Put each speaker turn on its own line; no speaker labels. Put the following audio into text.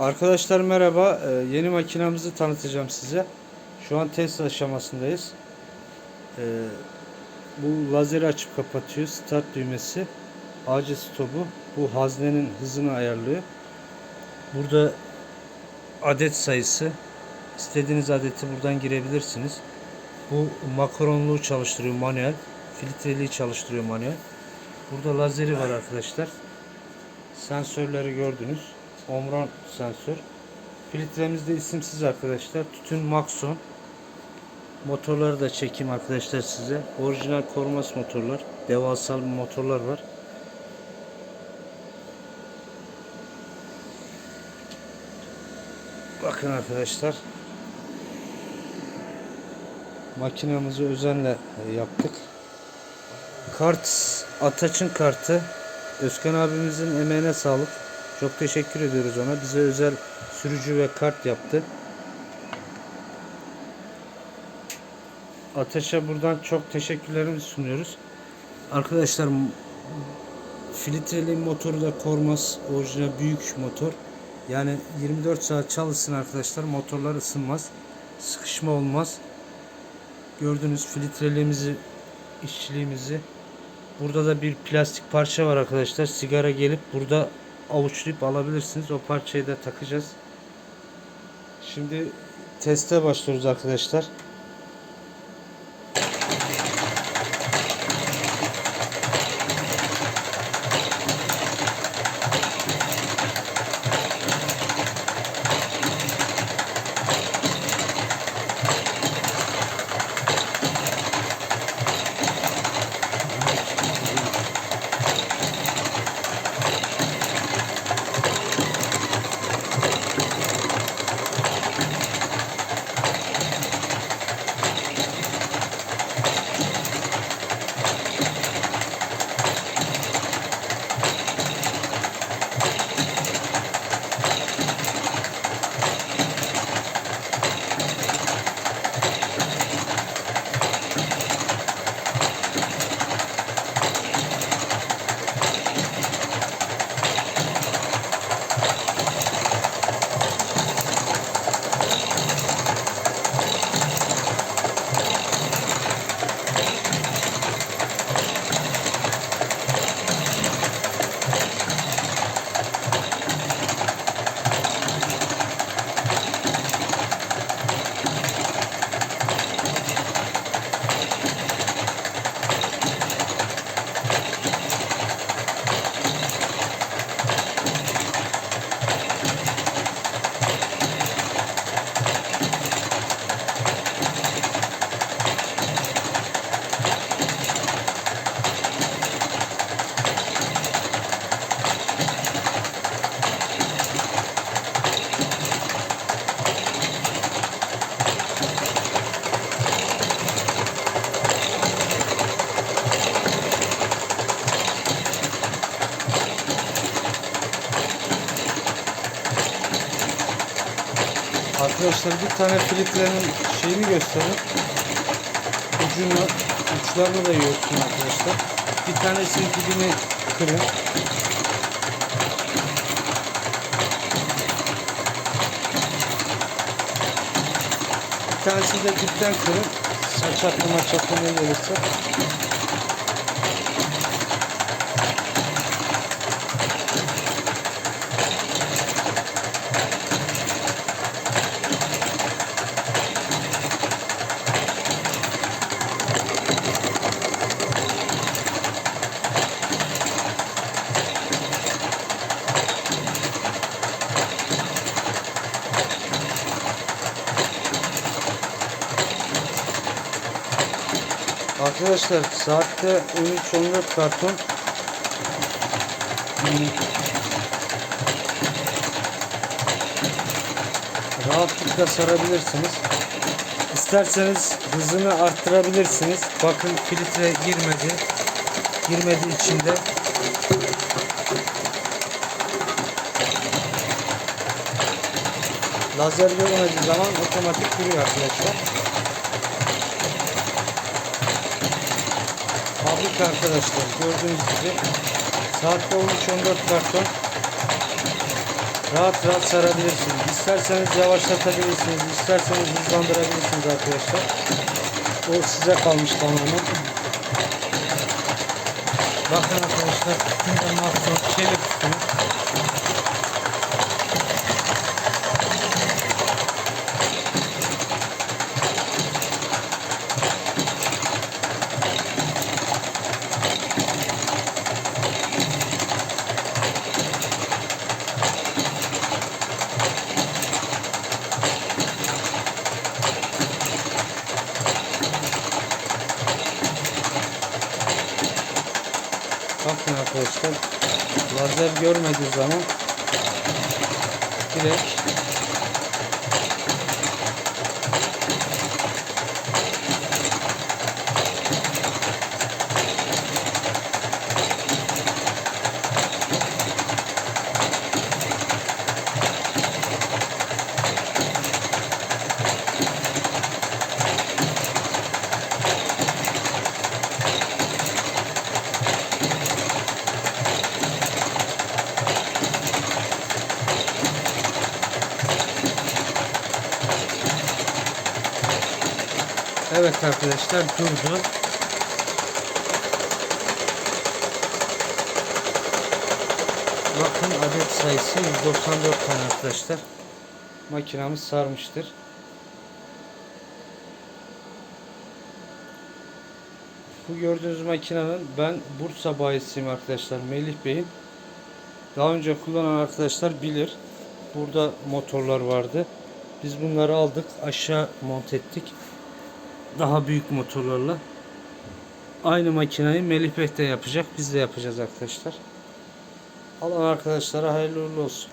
Arkadaşlar merhaba. Ee, yeni makinamızı tanıtacağım size. Şu an test aşamasındayız. Ee, bu lazeri açıp kapatıyor. Start düğmesi. AC stopu. Bu haznenin hızını ayarlıyor. Burada adet sayısı. istediğiniz adeti buradan girebilirsiniz. Bu makaronluğu çalıştırıyor manuel. Filtreliği çalıştırıyor manuel. Burada lazeri var arkadaşlar. Sensörleri gördünüz. Omron sensör. Filtremiz de isimsiz arkadaşlar. Tütün Maxon. Motorları da çekeyim arkadaşlar size. Orijinal korumas motorlar. Devasal motorlar var. Bakın arkadaşlar. Makinamızı özenle yaptık. Kart Ataç'ın kartı. Özkan abimizin emeğine sağlık. Çok teşekkür ediyoruz ona. Bize özel sürücü ve kart yaptı. Ataş'a buradan çok teşekkürlerimizi sunuyoruz. Arkadaşlar filtreli motoru da kormaz. Orijinal büyük motor. Yani 24 saat çalışsın arkadaşlar. Motorlar ısınmaz. Sıkışma olmaz. Gördüğünüz filtreliğimizi, işçiliğimizi. Burada da bir plastik parça var arkadaşlar. Sigara gelip burada avuçlayıp alabilirsiniz. O parçayı da takacağız. Şimdi teste başlıyoruz arkadaşlar. Arkadaşlar bir tane filtrenin şeyini göstereyim. Ucunu, uçlarını da yiyorsun arkadaşlar. Bir tanesinin dibini kırın. Bir tanesini de dipten kırın. Saçaklı maçaklı ne gelirse. Arkadaşlar saatte 13-14 karton rahatlıkla sarabilirsiniz. İsterseniz hızını arttırabilirsiniz. Bakın filtre girmedi. Girmedi içinde. Lazer görmediği zaman otomatik duruyor arkadaşlar. Fabrika arkadaşlar gördüğünüz gibi saatte 13-14 karton rahat rahat sarabilirsiniz. İsterseniz yavaşlatabilirsiniz, isterseniz hızlandırabilirsiniz arkadaşlar. O size kalmış tamamen. Bakın arkadaşlar tütünden mahsus çelik tütünü. Bakın arkadaşlar. Lazer görmediği zaman direkt Evet arkadaşlar durdu. Bakın adet sayısı 194 tane arkadaşlar. Makinamız sarmıştır. Bu gördüğünüz makinenin ben Bursa bayisiyim arkadaşlar. Melih Bey'in. Daha önce kullanan arkadaşlar bilir. Burada motorlar vardı. Biz bunları aldık. Aşağı mont ettik daha büyük motorlarla aynı makineyi Melih yapacak. Biz de yapacağız arkadaşlar. Alan arkadaşlara hayırlı olsun.